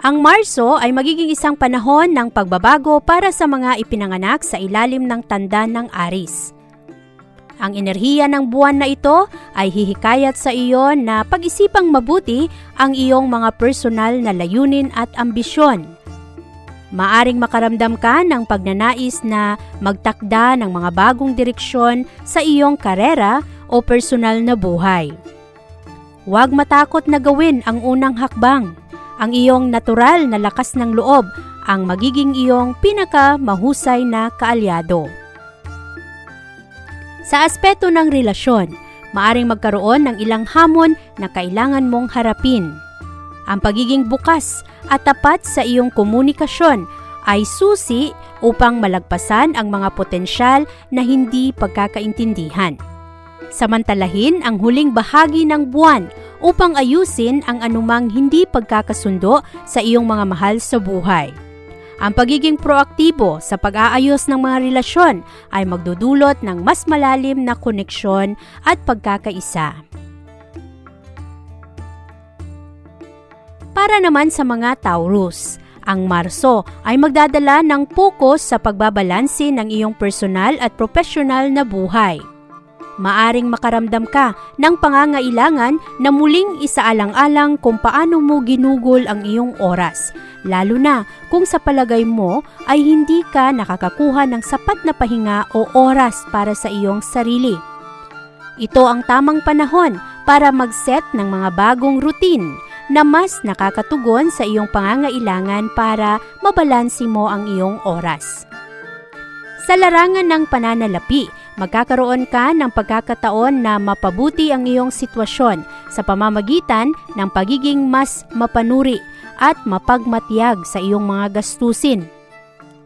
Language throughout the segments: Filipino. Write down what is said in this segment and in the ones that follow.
Ang Marso ay magiging isang panahon ng pagbabago para sa mga ipinanganak sa ilalim ng tanda ng Aris. Ang enerhiya ng buwan na ito ay hihikayat sa iyo na pag-isipang mabuti ang iyong mga personal na layunin at ambisyon. Maaring makaramdam ka ng pagnanais na magtakda ng mga bagong direksyon sa iyong karera o personal na buhay. Huwag matakot na gawin ang unang hakbang. Ang iyong natural na lakas ng loob ang magiging iyong pinaka mahusay na kaalyado. Sa aspeto ng relasyon, maaring magkaroon ng ilang hamon na kailangan mong harapin. Ang pagiging bukas at tapat sa iyong komunikasyon ay susi upang malagpasan ang mga potensyal na hindi pagkakaintindihan. Samantalahin ang huling bahagi ng buwan upang ayusin ang anumang hindi pagkakasundo sa iyong mga mahal sa buhay. Ang pagiging proaktibo sa pag-aayos ng mga relasyon ay magdudulot ng mas malalim na koneksyon at pagkakaisa. Para naman sa mga Taurus, ang Marso ay magdadala ng pokus sa pagbabalanse ng iyong personal at profesional na buhay. Maaring makaramdam ka ng pangangailangan na muling isaalang-alang kung paano mo ginugol ang iyong oras, lalo na kung sa palagay mo ay hindi ka nakakakuha ng sapat na pahinga o oras para sa iyong sarili. Ito ang tamang panahon para mag-set ng mga bagong routine na mas nakakatugon sa iyong pangangailangan para mabalansi mo ang iyong oras. Sa larangan ng pananalapi, magkakaroon ka ng pagkakataon na mapabuti ang iyong sitwasyon sa pamamagitan ng pagiging mas mapanuri at mapagmatiyag sa iyong mga gastusin.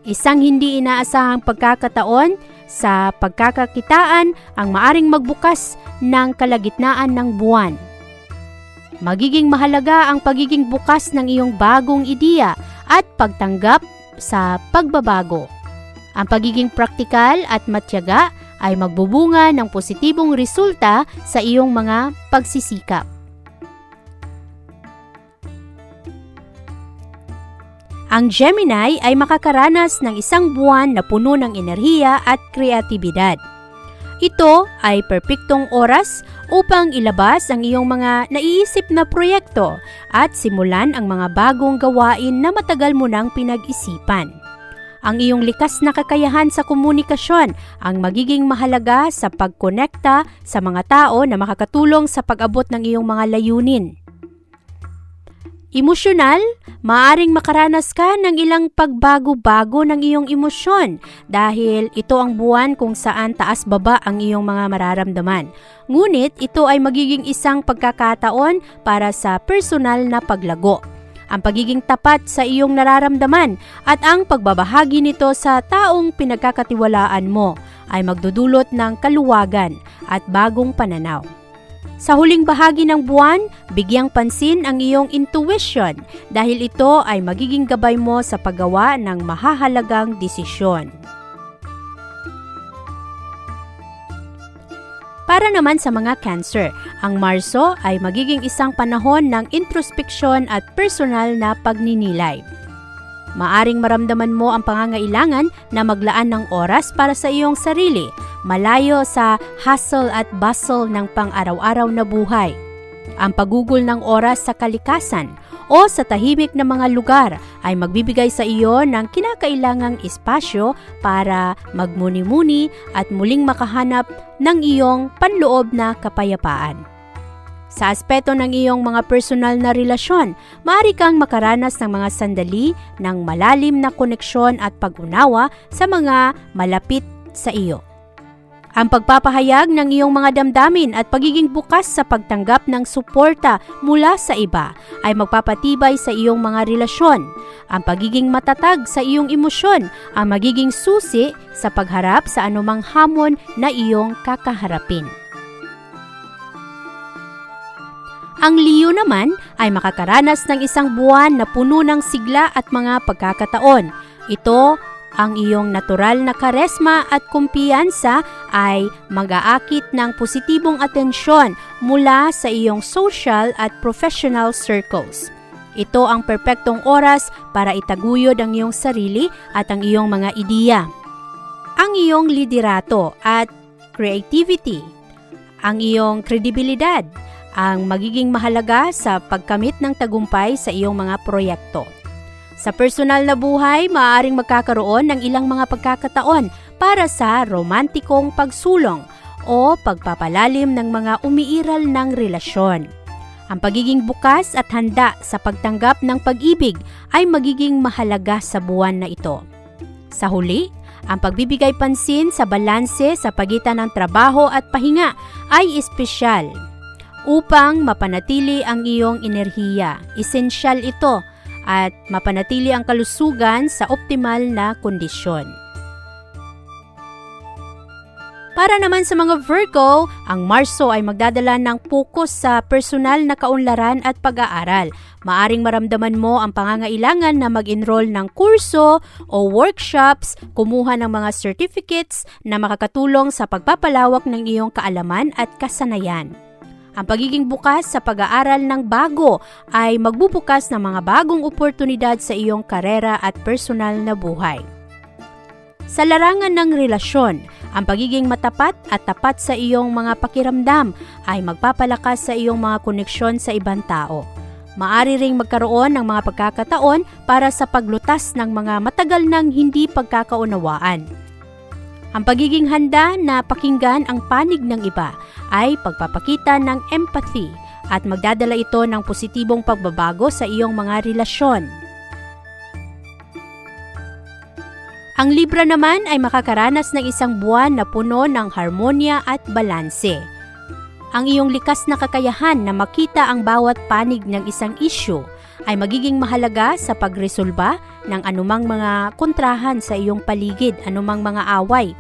Isang hindi inaasahang pagkakataon sa pagkakakitaan ang maaring magbukas ng kalagitnaan ng buwan. Magiging mahalaga ang pagiging bukas ng iyong bagong ideya at pagtanggap sa pagbabago. Ang pagiging praktikal at matyaga ay magbubunga ng positibong resulta sa iyong mga pagsisikap. Ang Gemini ay makakaranas ng isang buwan na puno ng enerhiya at kreatibidad. Ito ay perpektong oras upang ilabas ang iyong mga naiisip na proyekto at simulan ang mga bagong gawain na matagal mo nang pinag-isipan. Ang iyong likas na kakayahan sa komunikasyon ang magiging mahalaga sa pagkonekta sa mga tao na makakatulong sa pag-abot ng iyong mga layunin. Emosyonal, maaring makaranas ka ng ilang pagbago-bago ng iyong emosyon dahil ito ang buwan kung saan taas-baba ang iyong mga mararamdaman. Ngunit ito ay magiging isang pagkakataon para sa personal na paglago. Ang pagiging tapat sa iyong nararamdaman at ang pagbabahagi nito sa taong pinagkakatiwalaan mo ay magdudulot ng kaluwagan at bagong pananaw. Sa huling bahagi ng buwan, bigyang pansin ang iyong intuition dahil ito ay magiging gabay mo sa paggawa ng mahahalagang desisyon. Para naman sa mga cancer, ang Marso ay magiging isang panahon ng introspeksyon at personal na pagninilay. Maaring maramdaman mo ang pangangailangan na maglaan ng oras para sa iyong sarili, malayo sa hustle at bustle ng pang-araw-araw na buhay. Ang pagugol ng oras sa kalikasan o sa tahimik na mga lugar ay magbibigay sa iyo ng kinakailangang espasyo para magmuni-muni at muling makahanap ng iyong panloob na kapayapaan. Sa aspeto ng iyong mga personal na relasyon, maaari kang makaranas ng mga sandali ng malalim na koneksyon at pag-unawa sa mga malapit sa iyo. Ang pagpapahayag ng iyong mga damdamin at pagiging bukas sa pagtanggap ng suporta mula sa iba ay magpapatibay sa iyong mga relasyon. Ang pagiging matatag sa iyong emosyon ang magiging susi sa pagharap sa anumang hamon na iyong kakaharapin. Ang Leo naman ay makakaranas ng isang buwan na puno ng sigla at mga pagkakataon. Ito ang iyong natural na karesma at kumpiyansa ay mag-aakit ng positibong atensyon mula sa iyong social at professional circles. Ito ang perpektong oras para itaguyod ang iyong sarili at ang iyong mga ideya. Ang iyong liderato at creativity, ang iyong kredibilidad, ang magiging mahalaga sa pagkamit ng tagumpay sa iyong mga proyekto. Sa personal na buhay, maaaring magkakaroon ng ilang mga pagkakataon para sa romantikong pagsulong o pagpapalalim ng mga umiiral ng relasyon. Ang pagiging bukas at handa sa pagtanggap ng pag-ibig ay magiging mahalaga sa buwan na ito. Sa huli, ang pagbibigay pansin sa balanse sa pagitan ng trabaho at pahinga ay espesyal. Upang mapanatili ang iyong enerhiya, esensyal ito at mapanatili ang kalusugan sa optimal na kondisyon. Para naman sa mga Virgo, ang Marso ay magdadala ng focus sa personal na kaunlaran at pag-aaral. Maaring maramdaman mo ang pangangailangan na mag-enroll ng kurso o workshops, kumuha ng mga certificates na makakatulong sa pagpapalawak ng iyong kaalaman at kasanayan. Ang pagiging bukas sa pag-aaral ng bago ay magbubukas ng mga bagong oportunidad sa iyong karera at personal na buhay. Sa larangan ng relasyon, ang pagiging matapat at tapat sa iyong mga pakiramdam ay magpapalakas sa iyong mga koneksyon sa ibang tao. Maari ring magkaroon ng mga pagkakataon para sa paglutas ng mga matagal nang hindi pagkakaunawaan. Ang pagiging handa na pakinggan ang panig ng iba ay pagpapakita ng empathy at magdadala ito ng positibong pagbabago sa iyong mga relasyon. Ang Libra naman ay makakaranas ng isang buwan na puno ng harmonya at balanse. Ang iyong likas na kakayahan na makita ang bawat panig ng isang isyu ay magiging mahalaga sa pagresolba ng anumang mga kontrahan sa iyong paligid, anumang mga away.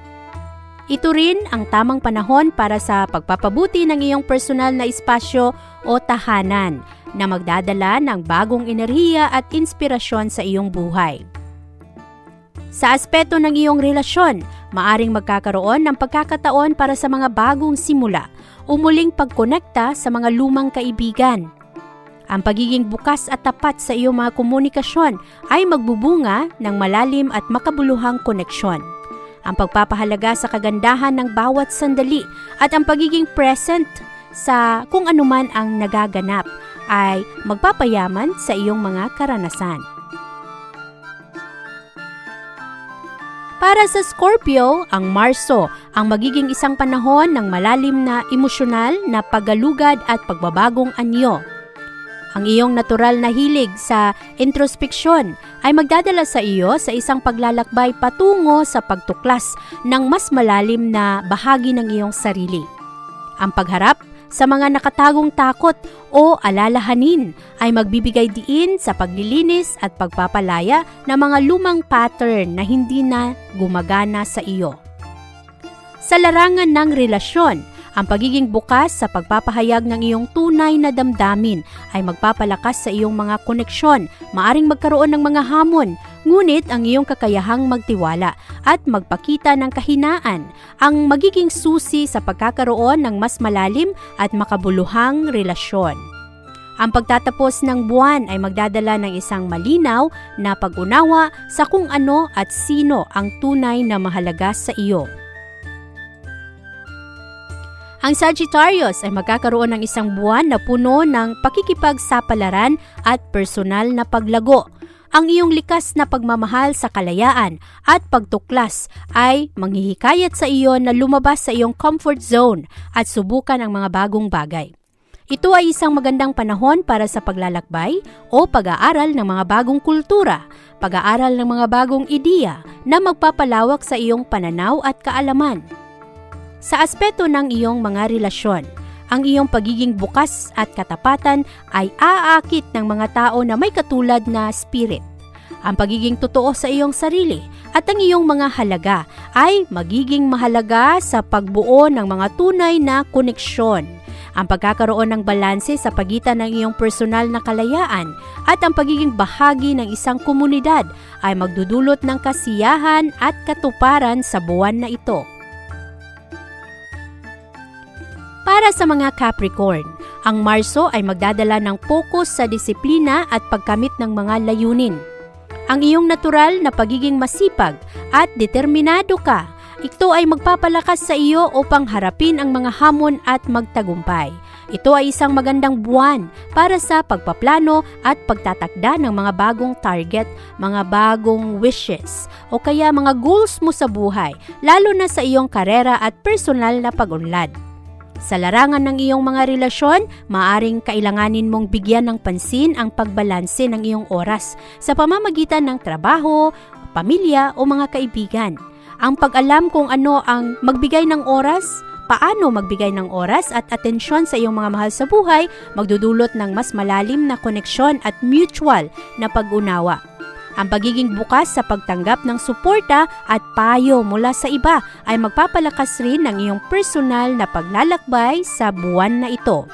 Ito rin ang tamang panahon para sa pagpapabuti ng iyong personal na espasyo o tahanan na magdadala ng bagong enerhiya at inspirasyon sa iyong buhay. Sa aspeto ng iyong relasyon, maaring magkakaroon ng pagkakataon para sa mga bagong simula o muling pagkonekta sa mga lumang kaibigan. Ang pagiging bukas at tapat sa iyong mga komunikasyon ay magbubunga ng malalim at makabuluhang koneksyon. Ang pagpapahalaga sa kagandahan ng bawat sandali at ang pagiging present sa kung anuman ang nagaganap ay magpapayaman sa iyong mga karanasan. Para sa Scorpio, ang Marso ang magiging isang panahon ng malalim na emosyonal na paggalugad at pagbabagong anyo. Ang iyong natural na hilig sa introspeksyon ay magdadala sa iyo sa isang paglalakbay patungo sa pagtuklas ng mas malalim na bahagi ng iyong sarili. Ang pagharap sa mga nakatagong takot o alalahanin ay magbibigay diin sa paglilinis at pagpapalaya ng mga lumang pattern na hindi na gumagana sa iyo. Sa larangan ng relasyon, ang pagiging bukas sa pagpapahayag ng iyong tunay na damdamin ay magpapalakas sa iyong mga koneksyon, maaring magkaroon ng mga hamon, ngunit ang iyong kakayahang magtiwala at magpakita ng kahinaan ang magiging susi sa pagkakaroon ng mas malalim at makabuluhang relasyon. Ang pagtatapos ng buwan ay magdadala ng isang malinaw na pag-unawa sa kung ano at sino ang tunay na mahalaga sa iyo. Ang Sagittarius ay magkakaroon ng isang buwan na puno ng pakikipagsapalaran at personal na paglago. Ang iyong likas na pagmamahal sa kalayaan at pagtuklas ay manghihikayat sa iyo na lumabas sa iyong comfort zone at subukan ang mga bagong bagay. Ito ay isang magandang panahon para sa paglalakbay o pag-aaral ng mga bagong kultura, pag-aaral ng mga bagong ideya na magpapalawak sa iyong pananaw at kaalaman. Sa aspeto ng iyong mga relasyon, ang iyong pagiging bukas at katapatan ay aakit ng mga tao na may katulad na spirit. Ang pagiging totoo sa iyong sarili at ang iyong mga halaga ay magiging mahalaga sa pagbuo ng mga tunay na koneksyon. Ang pagkakaroon ng balanse sa pagitan ng iyong personal na kalayaan at ang pagiging bahagi ng isang komunidad ay magdudulot ng kasiyahan at katuparan sa buwan na ito. Para sa mga Capricorn, ang Marso ay magdadala ng focus sa disiplina at pagkamit ng mga layunin. Ang iyong natural na pagiging masipag at determinado ka, ito ay magpapalakas sa iyo upang harapin ang mga hamon at magtagumpay. Ito ay isang magandang buwan para sa pagpaplano at pagtatakda ng mga bagong target, mga bagong wishes, o kaya mga goals mo sa buhay, lalo na sa iyong karera at personal na pag-unlad. Sa larangan ng iyong mga relasyon, maaring kailanganin mong bigyan ng pansin ang pagbalanse ng iyong oras sa pamamagitan ng trabaho, pamilya o mga kaibigan. Ang pag-alam kung ano ang magbigay ng oras, paano magbigay ng oras at atensyon sa iyong mga mahal sa buhay, magdudulot ng mas malalim na koneksyon at mutual na pag-unawa. Ang pagiging bukas sa pagtanggap ng suporta at payo mula sa iba ay magpapalakas rin ng iyong personal na paglalakbay sa buwan na ito.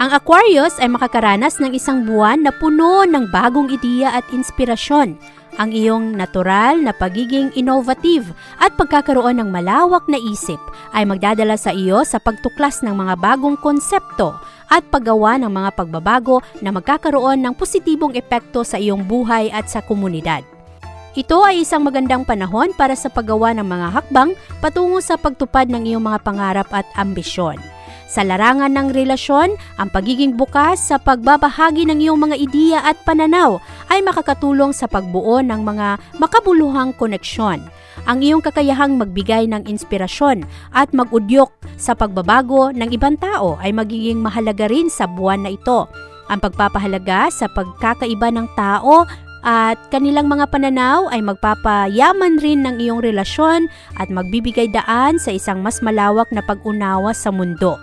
Ang Aquarius ay makakaranas ng isang buwan na puno ng bagong ideya at inspirasyon. Ang iyong natural na pagiging innovative at pagkakaroon ng malawak na isip ay magdadala sa iyo sa pagtuklas ng mga bagong konsepto at paggawa ng mga pagbabago na magkakaroon ng positibong epekto sa iyong buhay at sa komunidad. Ito ay isang magandang panahon para sa paggawa ng mga hakbang patungo sa pagtupad ng iyong mga pangarap at ambisyon. Sa larangan ng relasyon, ang pagiging bukas sa pagbabahagi ng iyong mga ideya at pananaw ay makakatulong sa pagbuo ng mga makabuluhang koneksyon. Ang iyong kakayahang magbigay ng inspirasyon at magudyok sa pagbabago ng ibang tao ay magiging mahalaga rin sa buwan na ito. Ang pagpapahalaga sa pagkakaiba ng tao at kanilang mga pananaw ay magpapayaman rin ng iyong relasyon at magbibigay daan sa isang mas malawak na pag-unawa sa mundo.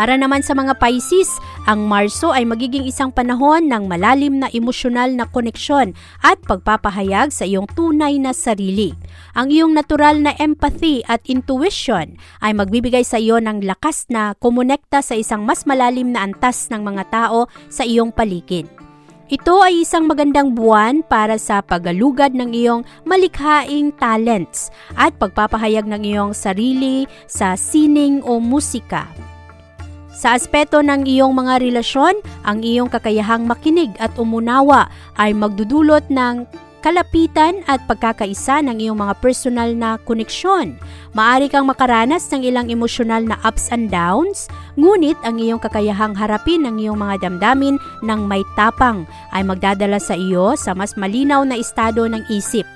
Para naman sa mga Pisces, ang Marso ay magiging isang panahon ng malalim na emosyonal na koneksyon at pagpapahayag sa iyong tunay na sarili. Ang iyong natural na empathy at intuition ay magbibigay sa iyo ng lakas na kumonekta sa isang mas malalim na antas ng mga tao sa iyong paligid. Ito ay isang magandang buwan para sa paggalugad ng iyong malikhaing talents at pagpapahayag ng iyong sarili sa sining o musika. Sa aspeto ng iyong mga relasyon, ang iyong kakayahang makinig at umunawa ay magdudulot ng kalapitan at pagkakaisa ng iyong mga personal na koneksyon. Maari kang makaranas ng ilang emosyonal na ups and downs, ngunit ang iyong kakayahang harapin ang iyong mga damdamin ng may tapang ay magdadala sa iyo sa mas malinaw na estado ng isip.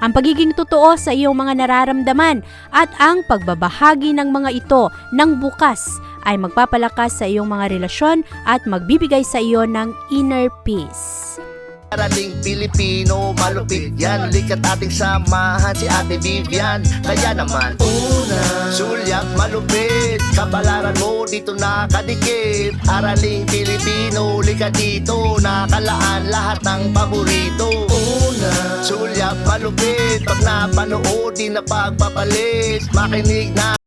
Ang pagiging totoo sa iyong mga nararamdaman at ang pagbabahagi ng mga ito ng bukas ay magpapalakas sa iyong mga relasyon at magbibigay sa iyo ng inner peace. Parating Pilipino, malupit yan. Likat ating samahan si Ate Vivian. Kaya naman Una Sulyak malupit. Kabalaran mo dito nakadikit. Araling Pilipino, likat dito. Nakalaan lahat ng paborito. Una Sulyak malupit. Pag napanood, di na pagpapalit. Makinig na